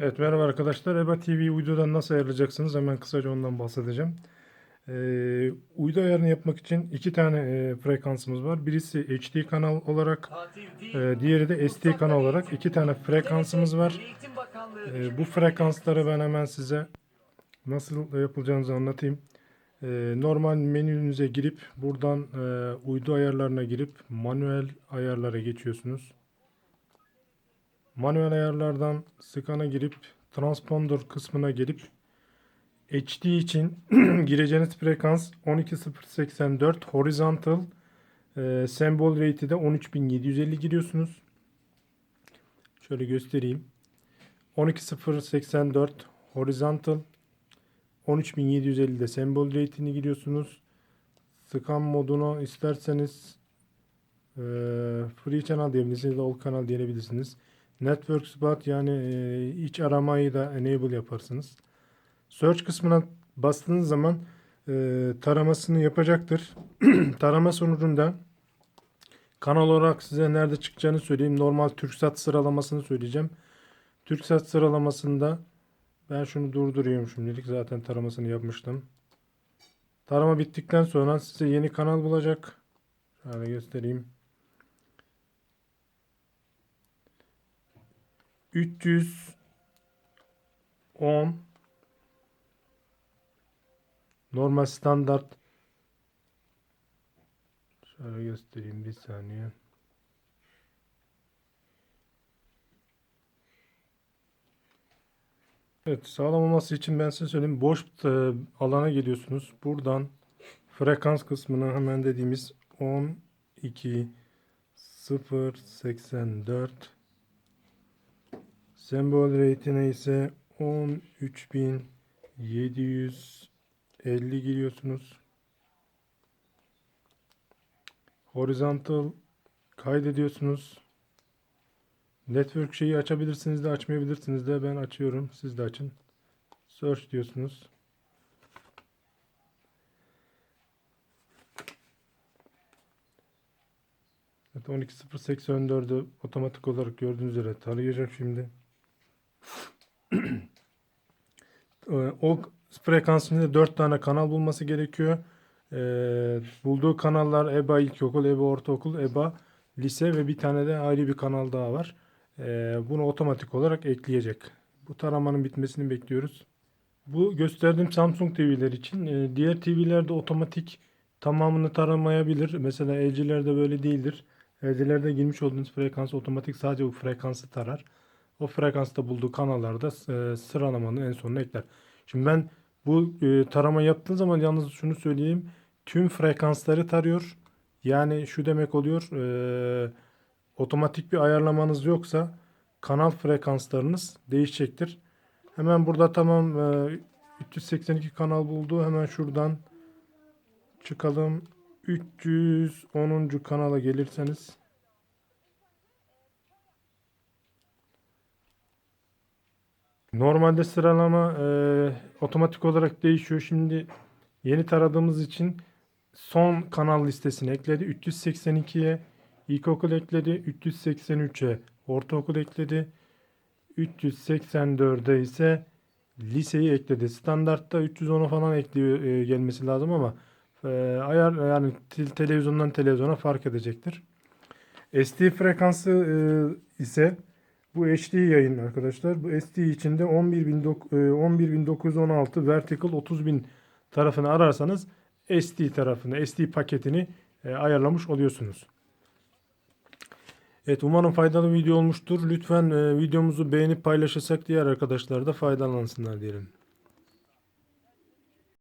Evet merhaba arkadaşlar. EBA TV uydudan nasıl ayarlayacaksınız? Hemen kısaca ondan bahsedeceğim. Ee, uydu ayarını yapmak için iki tane e, frekansımız var. Birisi HD kanal olarak, e, diğeri de SD kanal olarak iki tane frekansımız var. E, bu frekansları ben hemen size nasıl yapılacağınızı anlatayım. E, normal menünüze girip buradan e, uydu ayarlarına girip manuel ayarlara geçiyorsunuz. Manuel ayarlardan scan'a girip transponder kısmına gelip HD için gireceğiniz frekans 12084 horizontal e, symbol rate'i de 13750 giriyorsunuz. Şöyle göstereyim. 12084 horizontal 13750 de symbol rate'ini giriyorsunuz. Scan modunu isterseniz e, free channel diyebilirsiniz, all kanal diyebilirsiniz. Network spot yani e, iç aramayı da enable yaparsınız. Search kısmına bastığınız zaman e, taramasını yapacaktır. Tarama sonucunda kanal olarak size nerede çıkacağını söyleyeyim. Normal TürkSat sıralamasını söyleyeceğim. TürkSat sıralamasında ben şunu durduruyorum şimdilik. Zaten taramasını yapmıştım. Tarama bittikten sonra size yeni kanal bulacak. Şöyle göstereyim. 310 normal standart şöyle göstereyim bir saniye. Evet sağlam olması için ben size söyleyeyim. Boş e, alana geliyorsunuz. Buradan frekans kısmına hemen dediğimiz 12 0 84 Sembol rate'ine ise 13.750 giriyorsunuz. Horizontal kaydediyorsunuz. Network şeyi açabilirsiniz de açmayabilirsiniz de ben açıyorum. Siz de açın. Search diyorsunuz. Evet 12.084'ü otomatik olarak gördüğünüz üzere tarayacak şimdi. Ee, o frekansında 4 tane kanal bulması gerekiyor. Ee, bulduğu kanallar EBA İlkokul, EBA Ortaokul, EBA Lise ve bir tane de ayrı bir kanal daha var. Ee, bunu otomatik olarak ekleyecek. Bu taramanın bitmesini bekliyoruz. Bu gösterdiğim Samsung TV'ler için. Ee, diğer TV'lerde otomatik tamamını taramayabilir. Mesela LG'lerde böyle değildir. LG'lerde girmiş olduğunuz frekans otomatik sadece bu frekansı tarar. O frekansta bulduğu kanallarda e, sıralamanın en sonuna ekler. Şimdi ben bu e, tarama yaptığım zaman yalnız şunu söyleyeyim. Tüm frekansları tarıyor. Yani şu demek oluyor. E, otomatik bir ayarlamanız yoksa kanal frekanslarınız değişecektir. Hemen burada tamam e, 382 kanal buldu. Hemen şuradan çıkalım. 310. kanala gelirseniz Normalde sıralama e, otomatik olarak değişiyor. Şimdi yeni taradığımız için son kanal listesini ekledi. 382'ye ilkokul ekledi. 383'e ortaokul ekledi. 384'e ise liseyi ekledi. Standartta 310'a falan ekliyor e, gelmesi lazım ama e, ayar yani te- televizyondan televizyona fark edecektir. SD frekansı e, ise bu HD yayın arkadaşlar. Bu SD içinde 11.9- e, 11.916 vertical 30.000 tarafını ararsanız SD tarafını, SD paketini e, ayarlamış oluyorsunuz. Evet umarım faydalı bir video olmuştur. Lütfen e, videomuzu beğenip paylaşırsak diğer arkadaşlar da faydalansınlar diyelim.